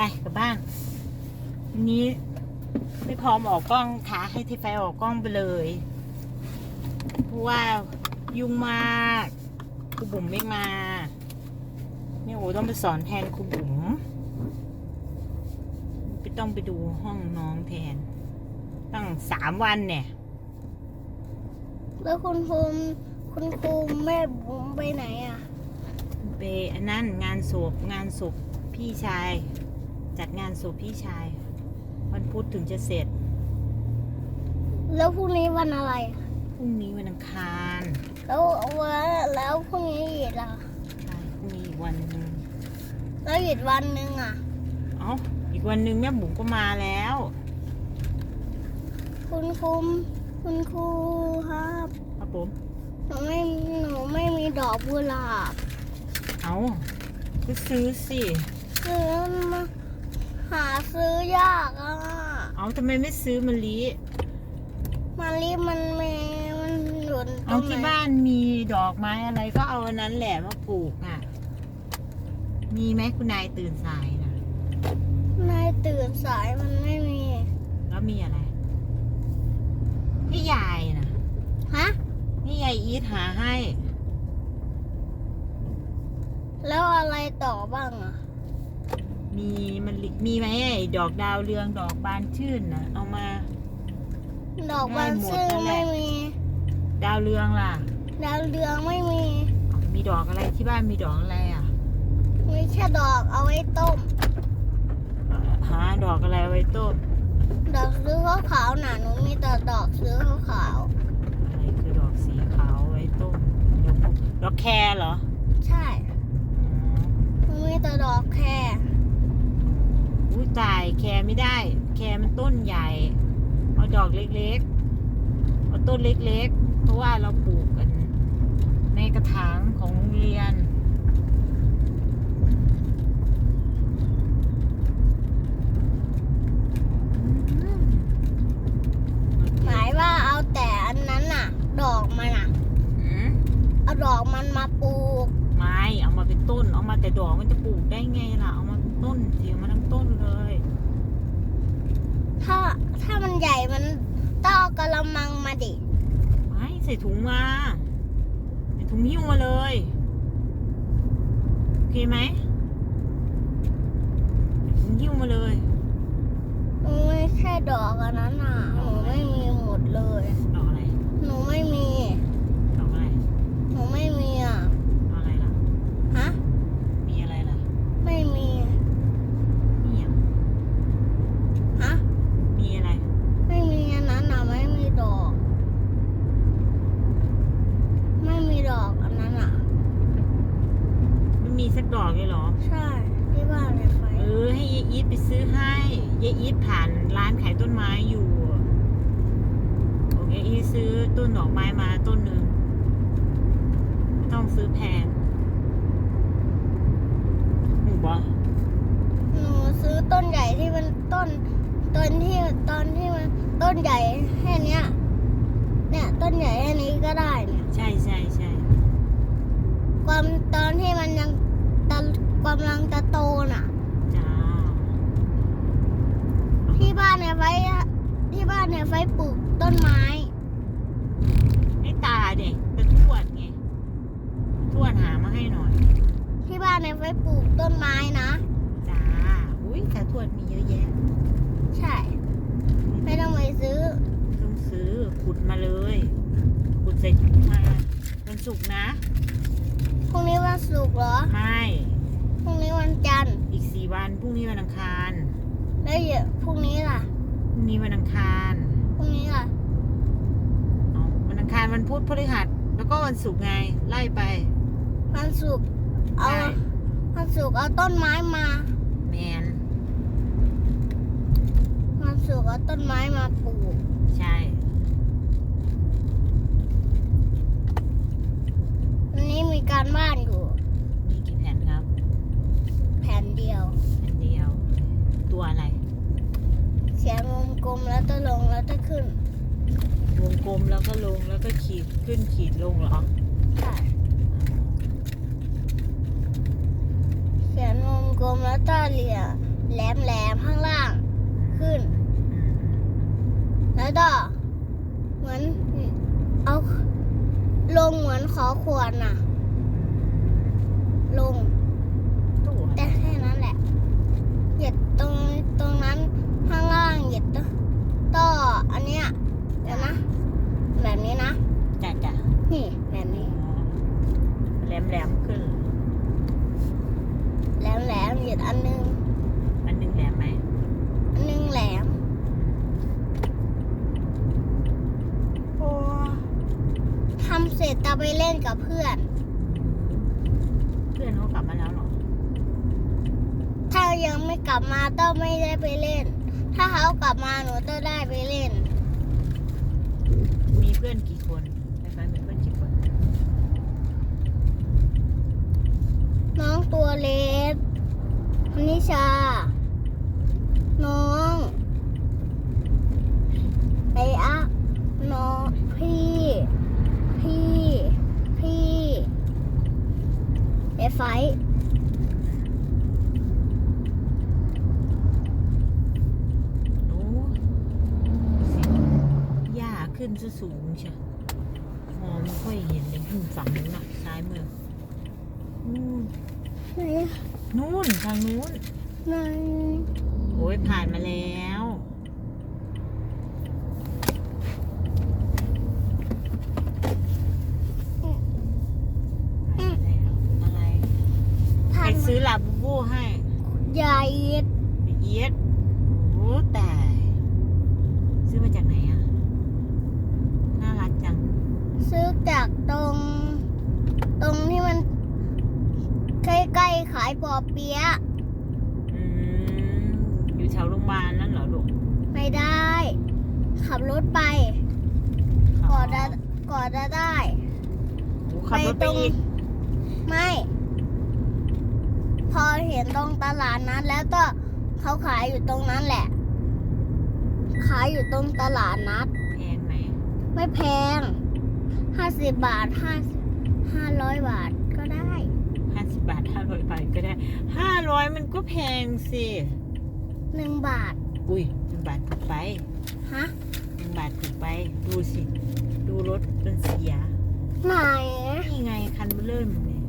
ไปกลับบ้านวันนี้ไม่พร้อมออกกล้องค่ะให้ที่ไฟออกกล้องไปเลยเพราะว่ายุ่งมากครูบุ๋มไม่มาเนี่ยโอต้องไปสอนแทนครูบุ๋มไปต้องไปดูห้องน้องแทน ตั้งสามวันเนี่ย แล้วคุณครูคุณครูแม่บุ๋มไปไหนอะ ไปอันนั้นงานศพงานศพพี่ชาย จัดงานศพพี่ชาย วันพุธถึงจะเสร็จ แล้วพรุ่งนี้วันอะไร พรุ่งนี้วันอังคารแล้ววันแล้วพรุ่งนี้อีกล่ะใช่พรุ่งนี้อีกวันหนึงแล้วอีกวันหนึ่งอะเอ้าอีกวันหนึ่งแม่บุ๋มก็มาแล้ว คุณครูคุณครูครับครับผมหนูไม่หนูไม่มีดอกกุหลาบ เอาก็ซื้อสิ ซื้อมา หาซื้อยากอะเอาทำไมไม่ซื้อมะลิมารีมันมีมันหล่นตรเอางไหนที่บ้านมีดอกไม้อะไรก็เอาอันนั้นแหละมาปลูกอะ มีไหมคุณนายตื่นสายนะนายตื่นสายมันไม่มีแล้วมีอะไร พี่ยายนะฮะนี่ยายอีทหาให้ แล้วอะไรต่อบ้างอะ มีมันลิมีไหมไอ้ดอกดาวเรืองดอกบานชื่นนะเอามา ดอกบานได้หมดซื่อนั่นแหละไม่มี ดาวเรืองล่ะ ดาวเรืองไม่มีอ้าวมีดอกอะไรที่บ้านมีดอกอะไรอะ มีแค่ดอกเอาไว้ต้มหาดอกอะไรไว้ต้ม ดอกซื้อขาวๆน่ะหนูมีแต่ดอกซื้อขาวอะไรคือดอกสีขาวไว้ต้มดอกดอกแครเหรอๆใช่ อ๋อ หนูมีแต่ดอกแคร อุ้ยตายแครไม่ได้ แครมันต้นใหญ่ เอาดอกเล็กๆ เอาต้นเล็กๆ เพราะว่าเราปลูกกัน ในกระถางของโรงเรียนอืมหมายว่าเอาแต่อันนั้นน่ะ ดอกมันอะ อืมเอาดอกมันมาปลูก ไม่เอามาเป็นต้น เอามาแต่ดอกมันจะปลูกได้ไงล่ะ เอามาเป็น ต้นเสียมาทั้งต้นเลย ถ้าถ้ามันใหญ่มันต้องเอากระมังมาดิ ไม่ใส่ถุงมาใส่ถุงหิ้วมาเลย โอเคไหมใส่ถุงหิ้วมาเลยหนูไม่แค่ดอกอันนั้นน่ะหนูไม่มีหมดเลย ดอกอะไร หนูไม่มี ดอกอะไร หนูไม่มีอะ ดอกอะไรล่ะ ฮะ มีอะไรล่ะ ไม่มี มีอะ ฮะ มีอะไร ไม่มีอันนั้นอะไม่มีดอก ไม่มีดอกอันนั้นอะ ไม่มี สักดอกเลยเหรอ ใช่ที่บ้านในไฟเออ ให้ยายอีทไปซื้อให้ยายอีทผ่านร้านขายต้นไม้อยู่บอกยายอีทซื้อต้นดอกไม้มาต้นหนึ่งไม่ต้องซื้อแพงหนูบอกหนูซื้อต้นใหญ่ที่มันต้นต้นที่ตอนที่มันต้นใหญ่แค่เนี้ย เนี่ยต้นใหญ่แค่นี้ก็ได้เนี่ยใช่ใช่ใช่ความตอนที่มันยังตะ กำลังจะโตน่ะ จ้าที่บ้านเนี่ยไฟที่บ้านเนี่ยไฟปลูกต้นไม้ ให้ตาเด็กตะทวดไงทวดหามาให้หน่อย ที่บ้านเนี่ยไฟปลูกต้นไม้นะ จ้า อุ้ยตาทวดมีเยอะแยะ ใช่ ไม่ต้องไปซื้อ ต้องซื้อขุดมาเลย ขุดใส่ถุงมาวันศุกร์นะ พรุ่งนี้วันศุกร์เหรอ ไม่พ รุ่งนี้วันจันทร์อีกสี่วันพรุ่งนี้วันอังคารแล้วเดี๋ยวพรุ่งนี้ล่ะพรุ่งนี้วันอังคารพรุ่งนี้ล่ะเอาวันอังคารวันพุธพฤหัสแล้วก็วันศุกร์ไงไล่ไป วันศุกร์เอาใช่วันศุกร์เอาต้นไม้มาแมนวันศุกร์เอาต้นไม้มาปลูกใช่วันนี้มีการบ้านอยู่ มีกี่แผ่นครับ แผ่ นเดียวแผ่นเดียว ตัวอะไรเขียนวงกลมแล้วจะลงแล้วจะขึ้นวงกลมแล้วก็ลงแล้วก็ขีดขึ้นขีดลงเหรอใช่เขียนวงกลมแล้วจะเหลี่ยแหลมแหลมๆข้างล่าง ขึ้นอืมแล้วก็เหมือนเอาลงเหมือนขอขวดน่ะ ลง ตู้อะ แต่แค่นั้นแหละ เหยียดตรงตรงนั้นข้างล่างเหยียดต่อต่ออันเนี้ยเดี๋ยวนะ แบบนี้นะ จ้ะจ้ะ นี่แบบนี้ แหลมแหลมๆขึ้น แหลมแหลมๆเหยียดอันนึง อันหนึงแหลมไหม อันนึงแหลม โอ้ ทำเส ร็จจะไปเล่นกับเพื่อน เพื่อนเขากลับมาแล้วเหรอ ถ้ายังไม่กลับมาต้องไม่ได้ไปเล่น ถ้าเขากลับมาหนูจะได้ไปเล่น มีเพื่อนกี่คนไฟฟ้ามีเพื่อนกี่คน น้องตัวเล็กนิชา น้องไออะน้องพี่ พี่ พี่ ไอไฟโอ้สิหญ้าขึ้นซะสูงเชียวมองไม่ค่อยเห็นเลยขึ้นฝั่งนู้นน่ะซ้ายมือนู่นไหนนู่นทางนู้นไหน โอ้ยผ่านมาแล้วผ่านมาแล้วอะไรใคร ท่าน ซื้อลาบูบูให้ ยาย เย็ดโอ้แต่ซื้อมาจากไหนอะ น่ารักจัง ซื้อจากตรง ตรงที่มัน ใกล้ๆขายปอเปี๊ยะอืม อยู่แถวโรงพยาบาลนั่นเหรอลูกไม่ได้ ขับรถไป ก่อนจะก่อนจะได้โอ้ขับรถไปอีกไม่ พอเห็นตรงตลาดนั้นแล้วก็ เขาขายอยู่ตรงนั้นแหละ ขายอยู่ตรงตลาดนัด แพงไหมไม่แพงห้าสิบบาทห้าห้าร้อยบาทก็ได้ ห้าสิบบาทห้าร้อยบาทก็ได้ห้าร้อยมันก็แพงสิ หนึ่งบาท อุ้ยหนึ่งบาทถูกไปฮะ หนึ่งบาทถูกไป ดูสิ ดูรถมันเสีย ไหนนี่ไงคันเบอร์เริ่มเลย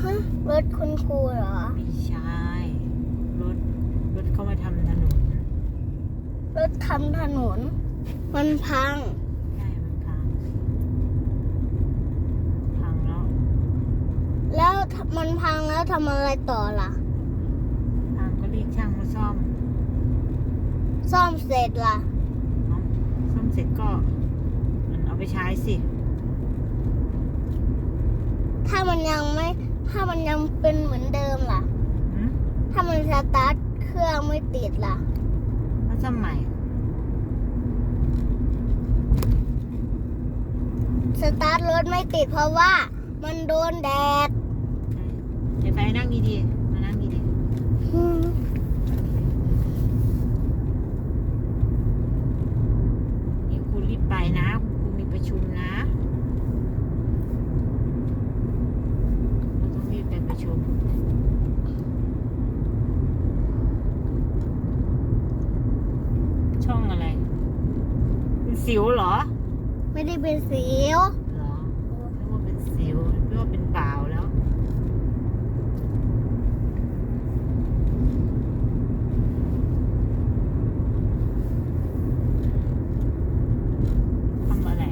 ฮะรถคุณครูเหรอ ไม่ใช่ รถ รถเขามาทำถนนรถทำถนน มันพัง ใช่มันพังพังแล้วแล้วมันพังแล้วทำอะไรต่อล่ะ พังก็เรียกช่างมาซ่อมซ่อมเสร็จล่ะ เนาะซ่อมเสร็จก็มันเอาไปใช้สิ ถ้ามันยังไม่ ถ้ามันยังเป็นเหมือนเดิมล่ะหืม ถ้ามันสตาร์ทเครื่องไม่ติดล่ะ แล้วซ่อมใหม่สตาร์ทรถไม่ติดเพราะว่ามันโดนแดด เดี๋ยวไฟนั่งดีๆ มานั่งดีๆ อืม นี่คุณรีบไปนะคุณมีประชุมนะ เราต้องรีบไปประชุม ช่องอะไรเป็น สิวเหรอไม่ได้เป็นสิวเหรอนึกว่าเป็นสิวนึกว่าเป็นเปล่าแล้ว ทำอะไร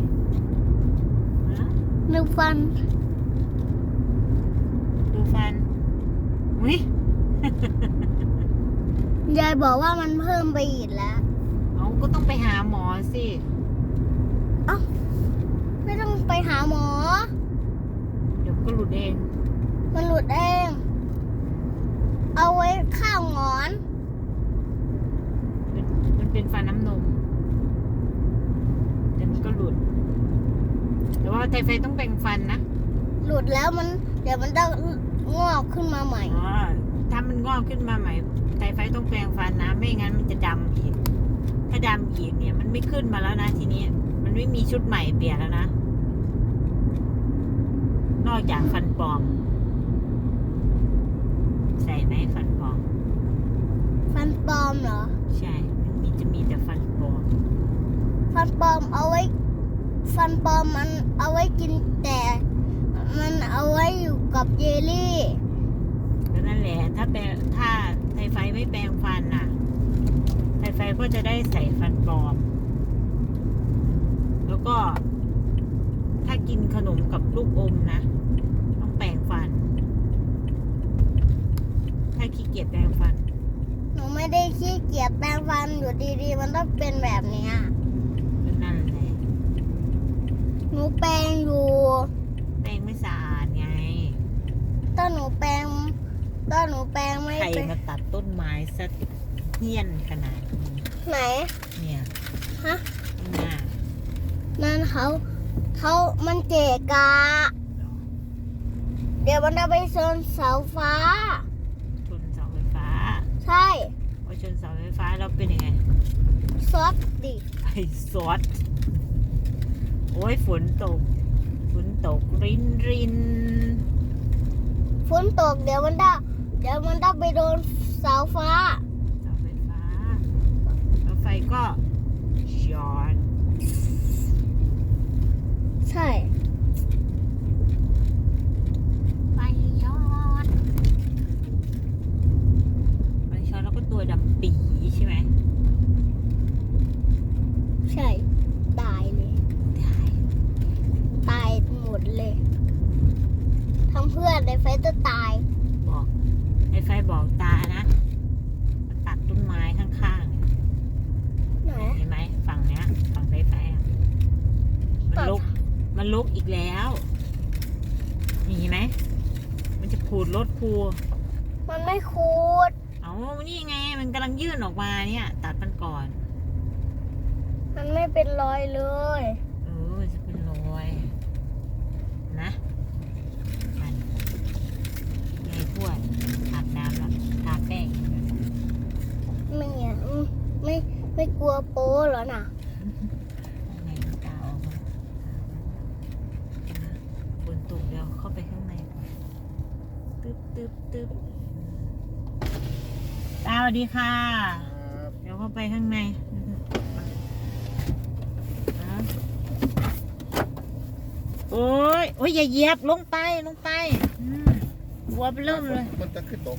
ฮะนึกฟันดูฟัน อุ้ย ยายบอกว่ามันเพิ่มไปอีกแล้ว เอาก็ต้องไปหาหมอสิ ไม่ต้องไปหาหมอ เดี๋ยวก็หลุดเอง มันหลุดเอง เอาไว้ข้าวหงอน มันมันเป็นฟันน้ำนมเดี๋ยวมันก็หลุด แต่ว่าไทไฟต้องแปรงฟันนะหลุดแล้วมัน เดี๋ยวมันจะงอกขึ้นมาใหม่ อ๋อถ้ามันงอกขึ้นมาใหม่ไทไฟต้องแปรงฟันนะ ไม่งั้นมันจะดำอีก ถ้าดำอีกเนี่ย มันไม่ขึ้นมาแล้วนะทีนี้มัน ไม่มีชุดใหม่เปลี่ยนแล้วนะ นอกจากฟันปลอม ใส่ไหมฟันปลอมเหรอ ใช่ มันมีจะมีแต่ฟันปลอม ฟันปลอมเอาไว้ ฟันปลอมมันเอาไว้กินแต่ มันเอาไว้อยู่กับเยลลี่ก็นั่นแหละ ถ้าแปรงถ้าไทไฟไม่แปรงฟันน่ะ ไทไฟก็จะได้ใส่ฟันปลอม แล้วก็ ถ้ากิน ขนมกับลูกอมนะ ต้องแปรงฟัน ถ้าขี้เกียจแปรงฟัน หนูไม่ได้ขี้เกียจแปรงฟันอยู่ดีๆ มันต้องเป็นแบบเนี้ยก็นั่นแหละหนูแปรงอยู่แปรงไม่สะอาดไงถ้าหนูแปรงถ้าหนูแปรงไม่ใครเป็นมาตัดต้นไม้ซะเฮี้ยนขนาดนี้ไหนเนี่ยฮะข้างหน้านั่นเขา เขามันเจกะ เดี๋ยวมันจะไปชนเสาฟ้า ชนเสาไฟฟ้าใช่พอชนเสาไฟฟ้าเราเป็นยังไง ซอสดิไอ้ซอสโอ้ยฝนตก ฝนตกรินรินฝนตกเดี๋ยวมันได้เดี๋ยวมันได้ไปโดนเสาฟ้า เสาไฟฟ้าแล้วไฟก็ย้อน ใช่ ไฟย้อนไฟช็อตแล้วก็ตัวดำปีใช่ไหม ใช่ ตายเลย ได้ ตายหมดเลย ทั้งเพื่อนในไฟจะตาย บอกไอ้ไฟบอกตานะมาตัดต้นไม้ข้างๆ ไหน เห็นไหมฝั่งเนี้ยฝั่งไฟไฟอะมันลุก มันลุกอีกแล้วนี่เห็นไหมมันจะขู ดรถครูมันไม่คูดเอานี่ไง มันกำลังยื่นออกมาเนี่ย ตัดมันก่อน มันไม่เป็นรอยเลย เออจะเป็นรอยนะมันยายทวดอาบน้ำแล้วทาแป้ง ไม่อะอืมไม่ไม่กลัวโป๊เหรอน่ะ ข้างในมันกาวออกมาฝนตกเดี๋ยวเข้าไปข้างในก่อนตึ๊ บตึ๊บตึ๊บตาสวัสดีค่ะเดี๋ยวเข้าไปข้างในนะโอ้ยโอ้ยอย่าเหยียบลงไปลงไปอืมหัวไปเริ่มเลย มันจะขึ้นตก